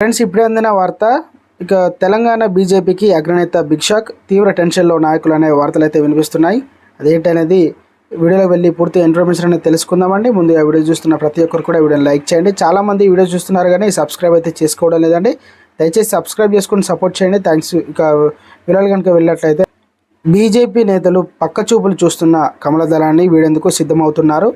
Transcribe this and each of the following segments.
Friends ఇప్పుడే అందిన వార్త ఇక తెలంగాణ బీజేపీకి అగ్రనేత భిక్షాక్ తీవ్ర టెన్షన్లో నాయకులు అనే వార్తలు అయితే వినిపిస్తున్నాయి. అదేంటనేది వీడియోలో వెళ్ళి పూర్తి ఇన్ఫర్మేషన్ అనేది తెలుసుకుందామండి. ముందు ఆ వీడియో చూస్తున్న ప్రతి ఒక్కరు కూడా వీడియోని లైక్ చేయండి. చాలామంది వీడియో చూస్తున్నారు కానీ సబ్స్క్రైబ్ అయితే చేసుకోవడం లేదండి. దయచేసి సబ్స్క్రైబ్ చేసుకుని సపోర్ట్ చేయండి. థ్యాంక్స్. ఇక వీడియోలు కనుక వెళ్ళినట్లయితే బీజేపీ నేతలు పక్క చూపులు చూస్తున్న కమల దళాన్ని వీడేందుకు సిద్ధమవుతున్నారు.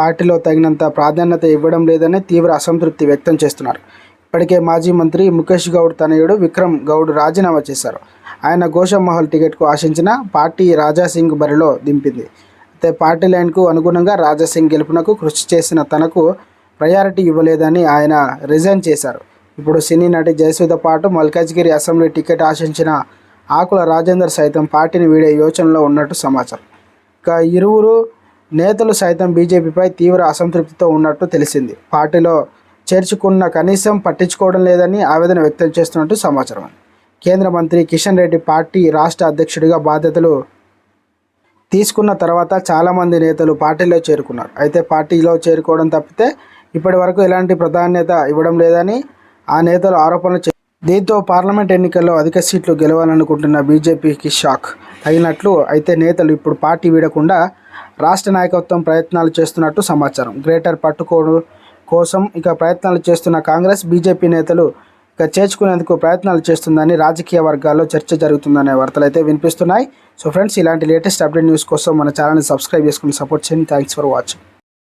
పార్టీలో తగినంత ప్రాధాన్యత ఇవ్వడం లేదని తీవ్ర అసంతృప్తి వ్యక్తం చేస్తున్నారు. ఇప్పటికే మాజీ మంత్రి ముఖేష్ గౌడ్ తనయుడు విక్రమ్ గౌడ్ రాజీనామా చేశారు. ఆయన గోషమహల్ టికెట్కు ఆశించిన పార్టీ రాజాసింగ్ బరిలో దింపింది. అయితే పార్టీ లైన్కు అనుగుణంగా రాజాసింగ్ గెలుపునకు కృషి చేసిన తనకు ప్రయారిటీ ఇవ్వలేదని ఆయన రిజైన్ చేశారు. ఇప్పుడు సినీ నటి జయసుధ పాటు మల్కాజ్గిరి అసెంబ్లీ టికెట్ ఆశించిన ఆకుల రాజేందర్ సైతం పార్టీని వీడే యోచనలో ఉన్నట్టు సమాచారం. ఇక ఇరువురు నేతలు సైతం బీజేపీపై తీవ్ర అసంతృప్తితో ఉన్నట్టు తెలిసింది. పార్టీలో చేర్చుకున్న కనీసం పట్టించుకోవడం లేదని ఆవేదన వ్యక్తం చేస్తున్నట్టు సమాచారం కేంద్ర మంత్రి కిషన్ రెడ్డి పార్టీ రాష్ట్ర అధ్యక్షుడిగా బాధ్యతలు తీసుకున్న తర్వాత చాలామంది నేతలు పార్టీలో చేరుకున్నారు. అయితే పార్టీలో చేరుకోవడం తప్పితే ఇప్పటి వరకు ఎలాంటి ప్రాధాన్యత ఇవ్వడం లేదని ఆ నేతలు ఆరోపణలు చే దీంతో పార్లమెంట్ ఎన్నికల్లో అధిక సీట్లు గెలవాలనుకుంటున్న బీజేపీకి షాక్ తగినట్లు అయితే నేతలు ఇప్పుడు పార్టీ వీడకుండా రాష్ట్ర నాయకత్వం ప్రయత్నాలు చేస్తున్నట్టు సమాచారం. గ్రేటర్ పట్టుకోడు కోసం ఇక ప్రయత్నాలు చేస్తున్న కాంగ్రెస్ బీజేపీ నేతలు ఇక చేర్చుకునేందుకు ప్రయత్నాలు చేస్తుందని రాజకీయ వర్గాల్లో చర్చ జరుగుతుందనే వార్తలు అయితే వినిపిస్తున్నాయి. సో ఫ్రెండ్స్ ఇలాంటి లేటెస్ట్ అప్డేట్ న్యూస్ కోసం మన ఛానల్ని సబ్స్క్రైబ్ చేసుకుని సపోర్ట్ చేయండి. Thanks for watching.